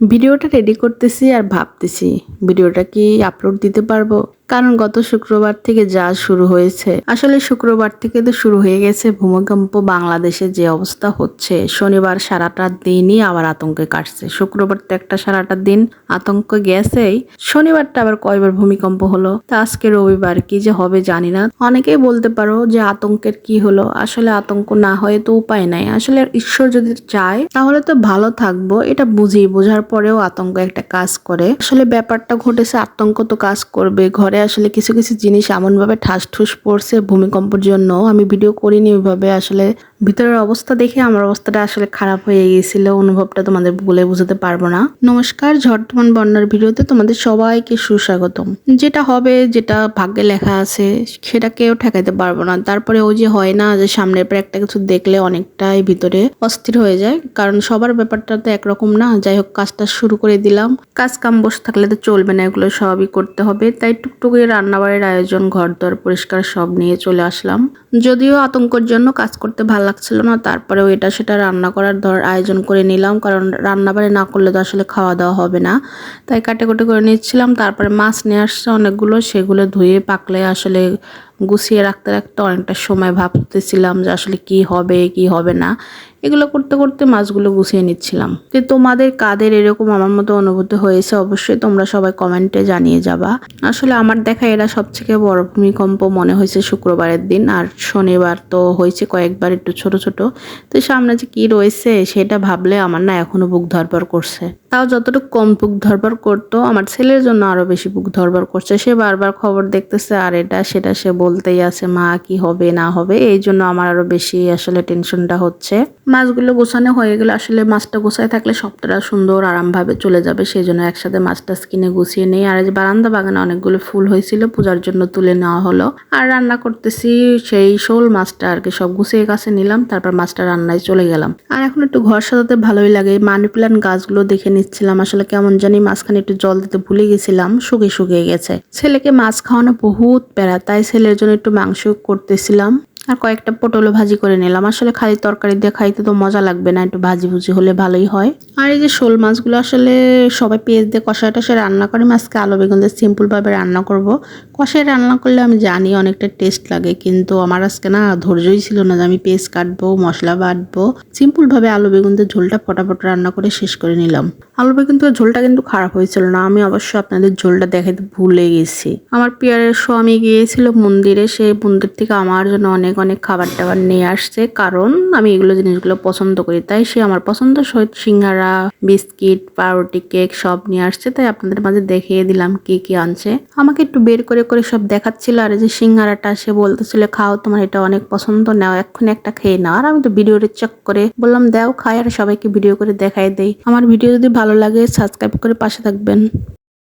ভিডিওটা রেডি করতেছি আর ভাবতেছি ভিডিওটা কি আপলোড দিতে পারব? কারণ গত শুক্রবার থেকে যা শুরু হয়েছে। আসলে শুক্রবার থেকে তো শুরু হয়ে গেছে ভূমিকম্প, বাংলাদেশে যে অবস্থা হচ্ছে। শনিবার সারাটা দিনই আবার আতঙ্কে কাটছে। শুক্রবার তো একটা সারাটা দিন আতঙ্ক গেছেই। শনিবারটা আবার কয়বার ভূমিকম্প হলো? তা আজকে রবিবার কি যে হবে জানি না। অনেকেই বলতে পারো যে আতঙ্কের কি হলো? আসলে আতঙ্ক না হয়ে তো উপায় নাই। আসলে ঈশ্বর যদি চায়, তাহলে তো ভালো থাকব। এটা বুঝি, বোঝার পরেও আতঙ্ক একটা কাজ করে। আসলে ব্যাপারটা ঘটেছে, আতঙ্ক তো কাজ করবে। ঘরে আসলে কিছু কিছু জিনিস এমনভাবে ঠাস ঠুস পড়ছে ভূমিকম্পের জন্য। আমি ভিডিও করিনি ওইভাবে। আসলে ভিতরের অবস্থা দেখে আমার অবস্থাটা আসলে খারাপ হয়ে গিয়েছিল, অনুভবটা তোমাদের বলে বুঝতে পারব না। নমস্কার ঝড়টমান বন্যার ভিডিওতে তোমাদের সবাইকে সুস্বাগতম। যেটা হবে, যেটা ভাগ্যে লেখা আছে সেটা কেউ ঠেকাইতে পারব না। তারপরে ওই যে হয় না, যে সামনের পর একটা কিছু দেখলে অনেকটাই ভিতরে অস্থির হয়ে যায়। কারণ সবার ব্যাপারটা তো একরকম না। যাই হোক, কাজটা শুরু করে দিলাম। কাজ কাম বসে থাকলে তো চলবে না, এগুলো সবই করতে হবে। তাই টুকটুক রান্নাবাড়ির আয়োজন ঘর দর পরিষ্কার সব নিয়ে চলে আসলাম। যদিও আতঙ্কর জন্য কাজ করতে ভালো লাগছিল না। তারপরেও এটা সেটা রান্না করার ধর আয়োজন করে নিলাম। কারণ রান্নাবাড়ি না করলে তো আসলে খাওয়া দাওয়া হবে না। তাই কাটে কুটে করে নিচ্ছিলাম। তারপরে মাছ নিয়ে আসছে অনেকগুলো। সেগুলো ধুয়ে পাকলে আসলে গুছিয়ে রাখতে রাখতে অনেকটা সময় ভাবতেছিলাম যে আসলে কি হবে কি হবে না। এগুলো করতে করতে মাছগুলো গুছিয়ে নিচ্ছিলাম। যে তোমাদের কাদের এরকম আমার মতো অনুভূতি হয়েছে অবশ্যই তোমরা সবাই কমেন্টে জানিয়ে যাবা। আসলে আমার দেখা এরা সবথেকে বড় ভূমিকম্প মনে হয়েছে শুক্রবারের দিন, আর শনিবার তো হয়েছে কয়েকবার একটু ছোট ছোট। তো সামনে যে কি রয়েছে সেটা ভাবলে আমার না এখনও বুক ধরপর করছে। তাও যতটুকু কম বুক ধরবার করতো, আমার ছেলের জন্য আরও বেশি বুক ধরবার করছে। সে বারবার খবর দেখতেছে, আর এটা, সেটা সে বলতেই আছে, মা, কি হবে, না হবে? এই জন্য আমার আরও বেশি আসলে টেনশনটা হচ্ছে। মাছগুলো গোছানো হয়ে গেলে আসলে মাছটা গোছায় থাকলে সবটা সুন্দর আরামভাবে চলে যাবে, সেই জন্য একসাথে মাছটা কিনে গুছিয়ে নেই আর যে বারান্দা বাগানে অনেকগুলো ফুল হয়েছিল, পূজার জন্য তুলে নেওয়া হলো। আর রান্না করতেছি সেই শোল মাছটা আর কি, সব গুছিয়ে কাছে নিলাম, তারপর মাছটা রান্নায় চলে গেলাম। আর এখন একটু ঘর সাজাতে ভালোই লাগে মানি প্ল্যান্ট গাছগুলো দেখে নিচ্ছিলাম, আসলে কেমন জানি মাঝখানে একটু জল দিতে ভুলে গেছিলাম, শুকিয়ে শুকিয়ে গেছে। ছেলেকে মাছ খাওয়ানো বহুত প্যারা, তাই ছেলের জন্য একটু মাংস করতেছিলাম। আর কয়েকটা পটলও ভাজি করে নিলাম। আসলে খালি তরকারি দিয়ে খাইতে তো মজা লাগবে না, একটু ভাজি ভুজি হলে ভালোই হয়। আর এই যে শোল মাছগুলো আসলে সবাই পেঁয়াজ দিয়ে কষায় টষায় রান্না করে মাছকে আলু বেগুন দিয়ে সিম্পলভাবে রান্না করব। কষায় রান্না করলে আমি জানি অনেকটা টেস্ট লাগে, কিন্তু আমার আজকে না ধৈর্যই ছিল না যে আমি পেস্ট কাটবো, মশলা বাটবো। সিম্পলভাবে আলু বেগুন দিয়ে ঝোলটা ফটাফট রান্না করে শেষ করে নিলাম। আলু বেগুন দিয়ে ঝোলটা কিন্তু খারাপ হয়েছিল না, আমি অবশ্যই আপনাদের ঝোলটা দেখাতে ভুলে গেছি। আমার পিয়ারের স্বামী গিয়েছিল মন্দিরে সেই মন্দির থেকে আমার জন্য অনেক অনেক খাবার টাবার নিয়ে আসছে। কারণ আমি এগুলো জিনিসগুলো পছন্দ করি। তাই সে আমার পছন্দ সহিত সিঙ্গারা, বিস্কিট, পাউরুটি, কেক সব নিয়ে আসছে। তাই আপনাদের মাঝে দেখিয়ে দিলাম কি কি আনছে। আমাকে একটু বের করে করে সব দেখাচ্ছিল। আর যে সিঙ্গারাটা সে বলতেছিল, খাও, তোমার এটা অনেক পছন্দ, নাও, এক্ষুনি একটা খেয়ে নাও। আর আমি তো ভিডিওটা চেক করে বললাম, দাও, খাই। আর সবাইকে ভিডিও করে দেখাই দেই। আমার ভিডিও যদি ভালো লাগে সাবস্ক্রাইব করে পাশে থাকবেন।